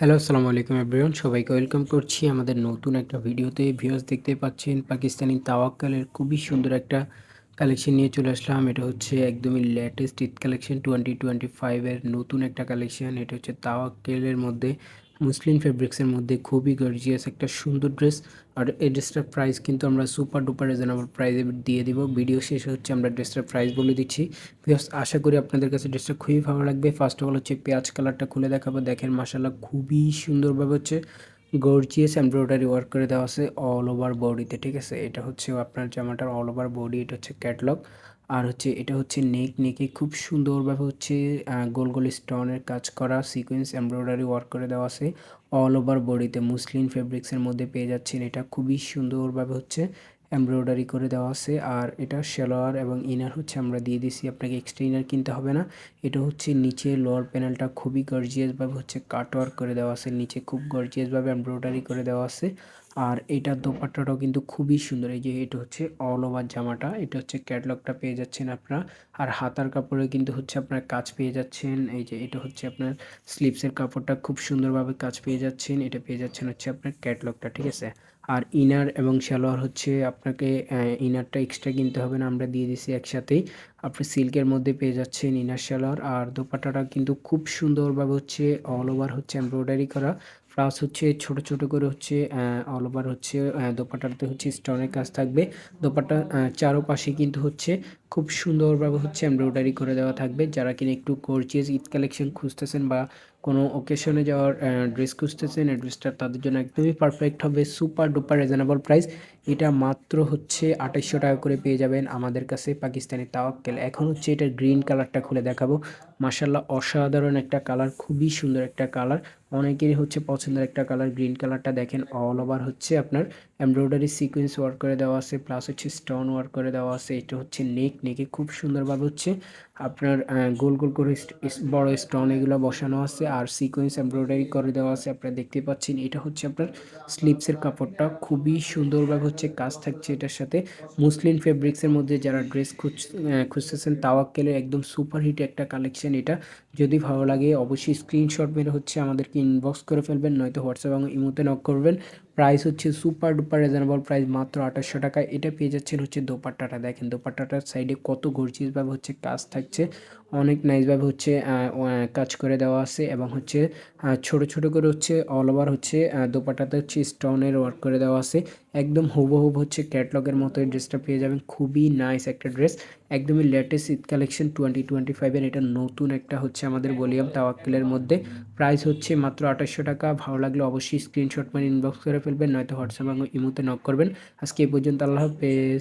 Hello আসসালামু আলাইকুম everyone সবাইকে ওয়েলকাম করছি আমাদের নতুন একটা ভিডিওতে। ভিউয়ার্স দেখতে পাচ্ছেন, পাকিস্তানি তাওয়াক্কালের খুবই সুন্দর একটা কালেকশন নিয়ে চলে আসলাম। এটা হচ্ছে একদমই latest Eid collection twenty twenty ফাইভের নতুন একটা কালেকশন এটা হচ্ছে তাওয়াক্কেলের মধ্যে মুসলিম ফেব্রিক্সের মধ্যে খুবই গর্জিয়াস একটা সুন্দর ড্রেস আর এই ড্রেসটার প্রাইস কিন্তু আমরা সুপার ডুপার রিজনেবল প্রাইসে দিয়ে দিব। ভিডিও শেষ হচ্ছে আমরা ড্রেসটার প্রাইস বলে দিচ্ছি। বিকজ আশা করি আপনাদের কাছে ড্রেসটা খুবই ভালো লাগবে। ফার্স্ট অফ অল হচ্ছে পেঁয়াজ কালারটা খুলে দেখাবো। দেখেন মাসাল্লাহ খুবই সুন্দরভাবে হচ্ছে গর্জিয়াস এমব্রয়ডারি ওয়ার্ক করে দেওয়া আছে অল ওভার বডিতে ঠিক আছে? এটা হচ্ছে আপনার জামাটার অল ওভার বডি এটা হচ্ছে ক্যাটলগ আর হচ্ছে এটা হচ্ছে নেক নেকে খুব সুন্দরভাবে হচ্ছে গোল গোল স্টোনের কাজ করা সিকোয়েন্স এমব্রয়ডারি ওয়ার্ক করে দেওয়া আছে অল ওভার বডিতে মুসলিম ফেব্রিক্সের মধ্যে পেয়ে যাচ্ছেন। এটা খুবই সুন্দরভাবে হচ্ছে এমব্রয়ডারি করে দেওয়া আছে। আর এটা সেলোয়ার এবং ইনার হচ্ছে, আমরা দিয়ে দিছি, আপনাকে এক্সট্রা ইনার কিনতে হবে না। এটা হচ্ছে নিচে লোয়ার প্যানেলটা খুবই গর্জিয়াসভাবে হচ্ছে কাটওয়ার্ক করে দেওয়া আছে। নিচে খুব গর্জিয়াসভাবে এমব্রয়ডারি করে দেওয়া আছে। আর এটার দোপাট্টাটাও কিন্তু খুবই সুন্দর। এই যে এটা হচ্ছে অল ওভার জামাটা, এটা হচ্ছে ক্যাটলগটা পেয়ে যাচ্ছেন আপনারা। আর হাতার কাপড়ে কিন্তু হচ্ছে আপনার কাজ পেয়ে যাচ্ছেন। এই যে এটা হচ্ছে আপনার স্লিপসের কাপড়টা খুব সুন্দরভাবে কাজ পেয়ে যাচ্ছেন। এটা পেয়ে যাচ্ছেন হচ্ছে আপনার ক্যাটলগটা ঠিক আছে? আর ইনার এবং সালোয়ার হচ্ছে আপনাকে ইনারটা এক্সট্রা কিনতে হবে না, আমরা দিয়ে দিছি একসাথেই। আপনি সিল্কের মধ্যে পেয়ে যাচ্ছেন ইনার সালোয়ার আর দোপাট্টাটা কিন্তু খুব সুন্দরভাবে হচ্ছে অল ওভার হচ্ছে এমব্রয়ডারি করা। প্লাস হচ্ছে ছোট ছোট করে হচ্ছে অল ওভার হচ্ছে দোপাটাতে হচ্ছে স্টোনের কাজ থাকবে। দোপাট্টা চারোপাশে কিন্তু হচ্ছে খুব সুন্দরভাবে হচ্ছে এমব্রয়ডারি করে দেওয়া থাকবে। যারা কিনা একটু গর্জিয়াস ঈদ কালেকশন খুঁজতেছেন বা কোনো ওকেশনে যাওয়ার ড্রেস খুঁজতেছেন এই ড্রেসটা তাদের জন্য একদমই পারফেক্ট হবে সুপার ডুপার রিজনেবল প্রাইস এটা মাত্র হচ্ছে আঠাইশশো টাকা করে পেয়ে যাবেন আমাদের কাছে পাকিস্তানি তাওয়াক্কেল। এখন হচ্ছে এটা গ্রিন কালারটা খুলে দেখাবো। মাসাল্লাহ অসাধারণ একটা কালার খুবই সুন্দর একটা কালার অনেকেরই হচ্ছে পছন্দের একটা কালার গ্রিন কালারটা দেখেন অল ওভার হচ্ছে আপনার এমব্রয়ডারি সিকোয়েন্স ওয়ার্ক করে দেওয়া আছে প্লাস হচ্ছে স্টোন ওয়ার্ক করে দেওয়া আছে। এটা হচ্ছে নেক নেকে খুব সুন্দরভাবে হচ্ছে আপনার গোল গোল করে বড় স্টোন এগুলো বসানো আছে আর সিকোয়েন্স এমব্রয়ডারি করে দেওয়া আছে, আপনারা দেখতে পাচ্ছেন। এটা হচ্ছে আপনার স্লিপসের কাপড়টা। খুবই সুন্দরভাবে হচ্ছে কাজ থাকছে এটার সাথে। মুসলিম ফেব্রিক্সের মধ্যে যারা ড্রেস খুঁজ খুঁজতেছেন, তাওয়াক্কেলের একদম সুপার হিট একটা কালেকশন এটা। যদি ভালো লাগে, অবশ্যই স্ক্রিনশট মেরে হচ্ছে আমাদেরকে ইনবক্স করে ফেলবেন, নয়তো হোয়াটসঅ্যাপ এবং ইমোতে নক করবেন। প্রাইস হচ্ছে সুপার ডুপার রিজনেবল প্রাইস মাত্র আঠাশশো টাকা এটা পেয়ে যাচ্ছেন হচ্ছে দোপাট্টাটা। দেখেন, দোপাট্টাটার সাইডে কত গর্জিয়াসভাবে হচ্ছে কাজ থাকছে অনেক নাইসভাবে হচ্ছে কাজ করে দেওয়া আছে এবং হচ্ছে ছোট ছোট করে হচ্ছে অল ওভার হচ্ছে দোপাটাতে হচ্ছে স্টোনের ওয়ার্ক করে দেওয়া আছে। একদম হুবহুব হচ্ছে ক্যাটলগের মতো এই ড্রেসটা পেয়ে যাবেন। খুবই নাইস একটা ড্রেস একদমই latest Eid collection twenty twenty ফাইভের এটা নতুন একটা হচ্ছে আমাদের বলিয়াম তাওয়াক্কেলের মধ্যে। প্রাইস হচ্ছে মাত্র আঠাশশো টাকা। ভালো লাগলে অবশ্যই স্ক্রিনশট মানে ইনবক্স করে ফেলবেন, নয়তো হোয়াটসঅ্যাপ এবং ইমোতে নক করবেন। আজকে এই পর্যন্ত আল্লাহ হাফেজ।